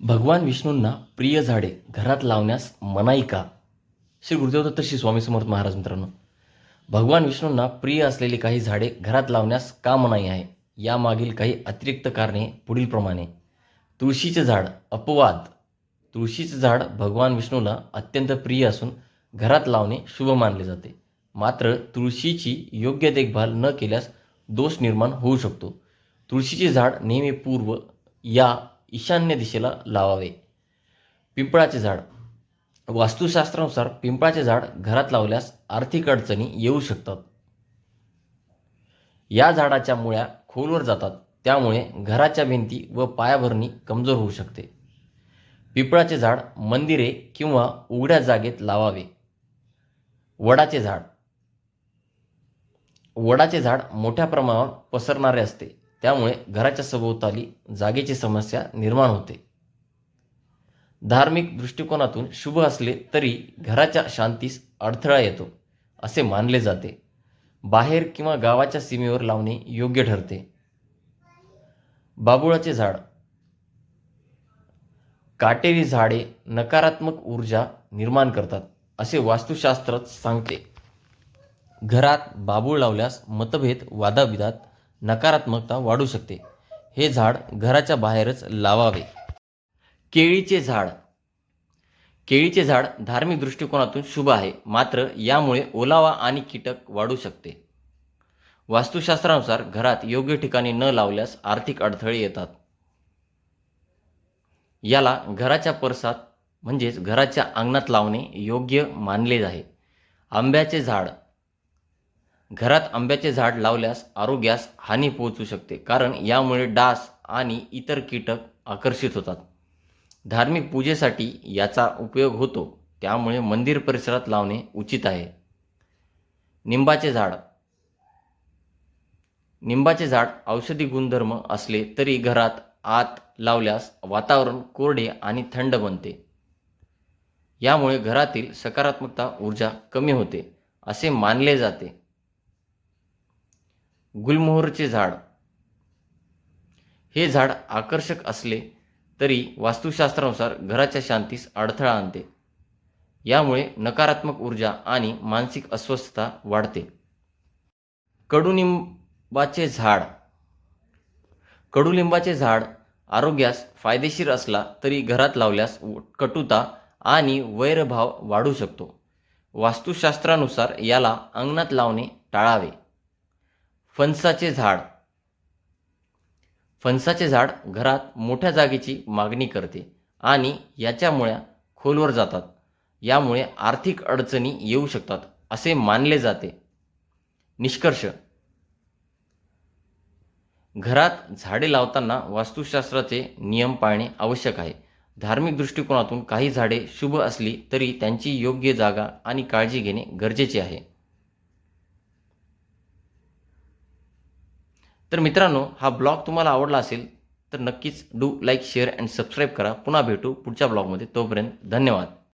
भगवान विष्णूंना प्रिय झाडे घरात लावण्यास मनाई का? श्री गुरुदेव दत्त श्री स्वामी समर्थ महाराज मित्रांनो भगवान विष्णूंना प्रिय असलेली काही झाडे घरात लावण्यास का मनाई आहे? यामागील काही अतिरिक्त कारणे पुढीलप्रमाणे तुळशीचे झाड अपवाद. तुळशीचे झाड भगवान विष्णूला अत्यंत प्रिय असून घरात लावणे शुभ मानले जाते. मात्र तुळशीची योग्य देखभाल न केल्यास दोष निर्माण होऊ शकतो. तुळशीचे झाड नेहमी पूर्व या ईशान्य दिशेला लावावे. पिंपळाचे झाड. वास्तुशास्त्रानुसार पिंपळाचे झाड घरात लावल्यास आर्थिक अडचणी येऊ शकतात. या झाडाच्या मुळ्या खोलवर जातात. त्यामुळे घराच्या भिंती व पायाभरणी कमजोर होऊ शकते. पिंपळाचे झाड मंदिरे किंवा उघड्या जागेत लावावे. वडाचे झाड. वडाचे झाड मोठ्या प्रमाणावर पसरणारे असते. त्यामुळे घराच्या सभोवताली जागेची समस्या निर्माण होते. धार्मिक दृष्टिकोनातून शुभ असले तरी घराच्या शांतीस अडथळा येतो असे मानले जाते. बाहेर किंवा गावाच्या सीमेवर लावणे योग्य ठरते. बाबुळाचे झाड. काटेरी झाडे नकारात्मक ऊर्जा निर्माण करतात असे वास्तुशास्त्रच सांगते. घरात बाबूळ लावल्यास मतभेद वादाविदात नकारात्मकता वाढू शकते. हे झाड घराच्या बाहेरच लावावे. केळीचे झाड. केळीचे झाड धार्मिक दृष्टिकोनातून शुभ आहे. मात्र यामुळे ओलावा आणि कीटक वाढू शकते. वास्तुशास्त्रानुसार घरात योग्य ठिकाणी न लावल्यास आर्थिक अडथळे येतात. याला घराच्या परसात म्हणजेच घराच्या अंगणात लावणे योग्य मानले आहे आंब्याचे झाड. घरात आंब्याचे झाड लावल्यास आरोग्यास हानी पोहोचू शकते कारण यामुळे डास आणि इतर कीटक आकर्षित होतात. धार्मिक पूजेसाठी याचा उपयोग होतो त्यामुळे मंदिर परिसरात लावणे उचित आहे. निंबाचे झाड. निंबाचे झाड औषधी गुणधर्म असले तरी घरात आत लावल्यास वातावरण कोरडे आणि थंड बनते. यामुळे घरातील सकारात्मकता ऊर्जा कमी होते असे मानले जाते. गुलमोहरचे झाड. हे झाड आकर्षक असले तरी वास्तुशास्त्रानुसार घराच्या शांतीस अडथळा आणते. यामुळे नकारात्मक ऊर्जा आणि मानसिक अस्वस्थता वाढते. कडुनिंबाचे झाड. कडुलिंबाचे झाड आरोग्यास फायदेशीर असला तरी घरात लावल्यास कटुता आणि वैरभाव वाढू शकतो. वास्तुशास्त्रानुसार याला अंगणात लावणे टाळावे. फणसाचे झाड. फणसाचे झाड घरात मोठ्या जागेची मागणी करते आणि याच्या मुळ्या खोलवर जातात. यामुळे आर्थिक अडचणी येऊ शकतात असे मानले जाते. निष्कर्ष. घरात झाडे लावताना वास्तुशास्त्राचे नियम पाळणे आवश्यक आहे. धार्मिक दृष्टिकोनातून काही झाडे शुभ असली तरी त्यांची योग्य जागा आणि काळजी घेणे गरजेचे आहे. तर मित्रांनो हा ब्लॉग तुम्हाला आवडला असेल तर नक्कीच do like share and subscribe करा. पुन्हा भेटू पुढच्या ब्लॉगमध्ये. तोपर्यंत धन्यवाद.